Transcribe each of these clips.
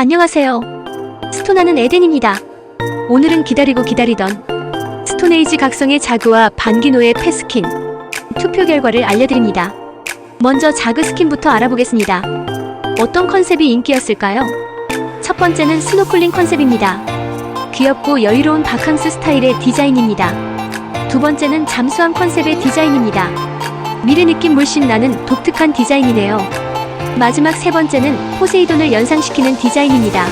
안녕하세요. 스토나는 에덴입니다. 오늘은 기다리고 기다리던 스톤에이지 각성의 자그와 반기노의 패스킨 투표 결과를 알려드립니다. 먼저 자그 스킨부터 알아보겠습니다. 어떤 컨셉이 인기였을까요? 첫 번째는 스노클링 컨셉입니다. 귀엽고 여유로운 바캉스 스타일의 디자인입니다. 두 번째는 잠수함 컨셉의 디자인입니다. 미래 느낌 물씬 나는 독특한 디자인이네요. 마지막 세 번째는 포세이돈을 연상시키는 디자인입니다.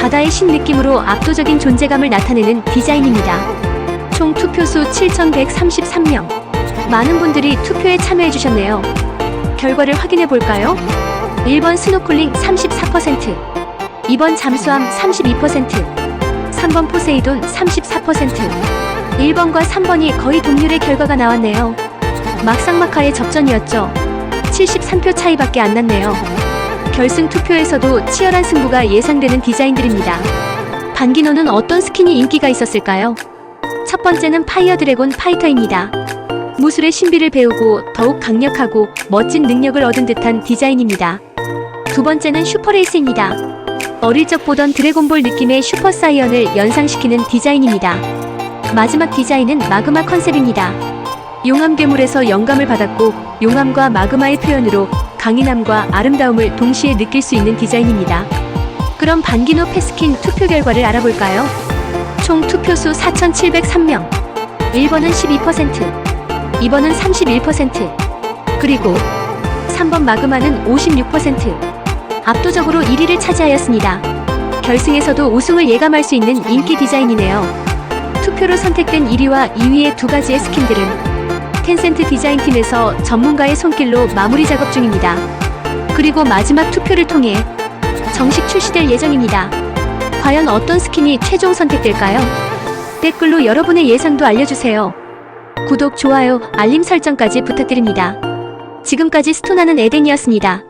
바다의 신 느낌으로 압도적인 존재감을 나타내는 디자인입니다. 총 투표수 7,133명. 많은 분들이 투표에 참여해 주셨네요. 결과를 확인해 볼까요? 1번 스노클링 34%, 2번 잠수함 32%, 3번 포세이돈 34%, 1번과 3번이 거의 동률의 결과가 나왔네요. 막상막하의 접전이었죠. 73표 차이밖에 안 났네요. 결승 투표에서도 치열한 승부가 예상되는 디자인들입니다. 반기노는 어떤 스킨이 인기가 있었을까요? 첫 번째는 파이어 드래곤 파이터입니다. 무술의 신비를 배우고 더욱 강력하고 멋진 능력을 얻은 듯한 디자인입니다. 두 번째는 슈퍼레이스입니다. 어릴 적 보던 드래곤볼 느낌의 슈퍼 사이언을 연상시키는 디자인입니다. 마지막 디자인은 마그마 컨셉입니다. 용암 괴물에서 영감을 받았고 용암과 마그마의 표현으로 강인함과 아름다움을 동시에 느낄 수 있는 디자인입니다. 그럼 반기노 패스킨 투표 결과를 알아볼까요? 총 투표수 4,703명. 1번은 12%, 2번은 31%, 그리고 3번 마그마는 56%. 압도적으로 1위를 차지하였습니다. 결승에서도 우승을 예감할 수 있는 인기 디자인이네요. 투표로 선택된 1위와 2위의 두 가지의 스킨들은 텐센트 디자인팀에서 전문가의 손길로 마무리 작업 중입니다. 그리고 마지막 투표를 통해 정식 출시될 예정입니다. 과연 어떤 스킨이 최종 선택될까요? 댓글로 여러분의 예상도 알려주세요. 구독, 좋아요, 알림 설정까지 부탁드립니다. 지금까지 스토나는 에덴이었습니다.